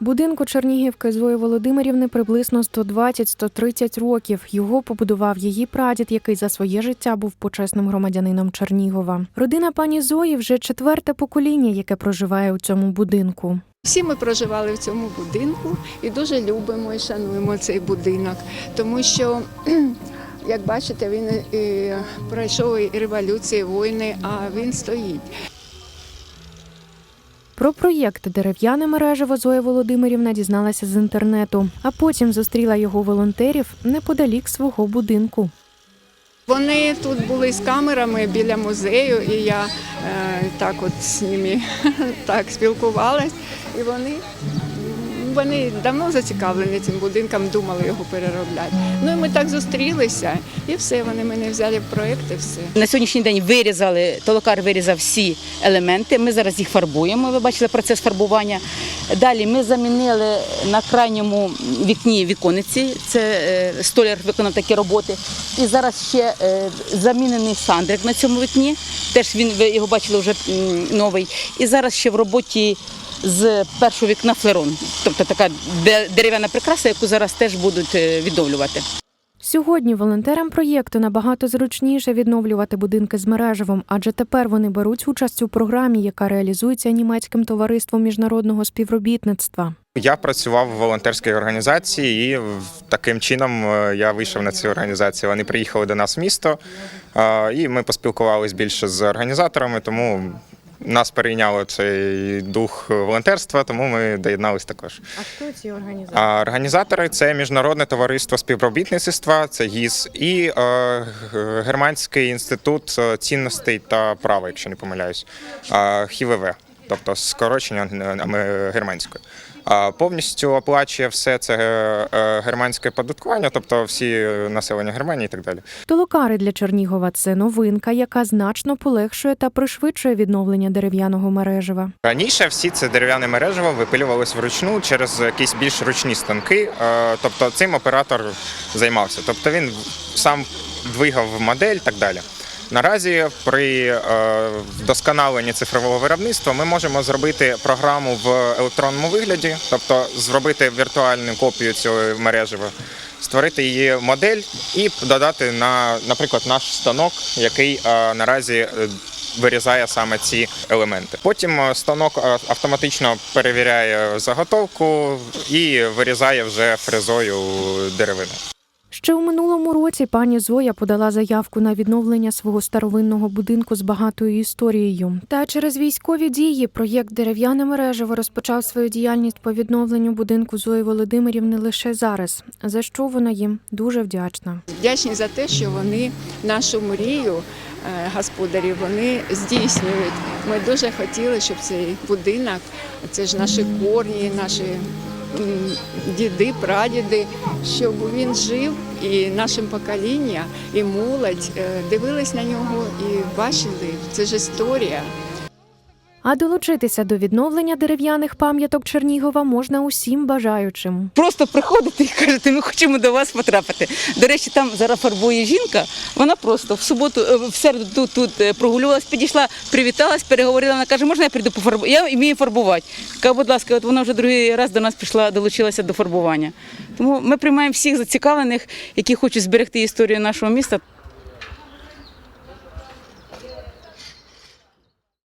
Будинку Чернігівки Зої Володимирівни приблизно 120-130 років. Його побудував її прадід, який за своє життя був почесним громадянином Чернігова. Родина пані Зої вже четверте покоління, яке проживає у цьому будинку. Всі ми проживали в цьому будинку і дуже любимо і шануємо цей будинок, тому що, як бачите, він і пройшов і революції, і війни, а він стоїть. Про проєкт Дерев'яне мережево Зоя Володимирівна дізналася з інтернету, а потім зустріла його волонтерів неподалік свого будинку. Вони тут були з камерами біля музею, і я е, так от з ними так спілкувалась. І вони, вони давно зацікавлені цим будинком, думали його переробляти. Ну і ми так зустрілися, і все, вони мене взяли в проєкт, і все. На сьогоднішній день вирізали, толокар вирізав всі елементи. Ми зараз їх фарбуємо. Ви бачили процес фарбування. Далі ми замінили на крайньому вікні вікониці. Це е, столяр виконав такі роботи. І зараз ще е, замінений сандрик на цьому вікні. Теж він ви його бачили вже новий. І зараз ще в роботі. З першого вікна флерон, тобто така де- дерев'яна прикраса, яку зараз теж будуть е, відновлювати. Сьогодні волонтерам проєкту набагато зручніше відновлювати будинки з мережевом, адже тепер вони беруть участь у програмі, яка реалізується німецьким товариством міжнародного співробітництва. Я працював в волонтерській організації, і таким чином е, я вийшов на цю організацію. Вони приїхали до нас в місто, е, і ми поспілкувалися більше з організаторами, тому нас перейняло цей дух волонтерства, тому ми доєдналися також. А хто ці організатори? А Організатори це міжнародне товариство співробітництва, це ГІС, і е, Германський інститут е, цінностей та права, якщо не помиляюсь, е, ХІВВ, тобто скорочення е, германської. А повністю оплачує все це е, германське податкування, тобто всі населення Германії і так далі. Толокари для Чернігова це новинка, яка значно полегшує та пришвидшує відновлення дерев'яного мережева. Раніше всі це дерев'яне мережево випилювалось вручну через якісь більш ручні станки. е, Тобто цим оператор займався. Тобто він сам двигав модель і так далі. Наразі при е, вдосконаленні цифрового виробництва ми можемо зробити програму в електронному вигляді, тобто зробити віртуальну копію цього мережева, створити її модель і додати на, наприклад, наш станок, який е, наразі е, вирізає саме ці елементи. Потім станок автоматично перевіряє заготовку і вирізає вже фрезою деревину. Ще у минулому році пані Зоя подала заявку на відновлення свого старовинного будинку з багатою історією. Та через військові дії проєкт Дерев'яне мережево розпочав свою діяльність по відновленню будинку Зої Володимирівни лише зараз, за що вона їм дуже вдячна. Вдячні за те, що вони нашу мрію е, господарів вони здійснюють. Ми дуже хотіли, щоб цей будинок, це ж наші корні, наші діди, прадіди, щоб він жив і нашим покоління, і молодь е, дивились на нього і бачили, це ж історія. А долучитися до відновлення дерев'яних пам'яток Чернігова можна усім бажаючим. Просто приходите і кажете, ми хочемо до вас потрапити. До речі, там зараз фарбує жінка. Вона просто в суботу, е, в середу тут, тут е, прогулювалась, підійшла, привіталась, переговорила. Вона каже, можна я прийду пофарбувати? Я вмію фарбувати. Каже, будь ласка, от вона вже другий раз до нас пішла, долучилася до фарбування. Тому ми приймаємо всіх зацікавлених, які хочуть зберегти історію нашого міста.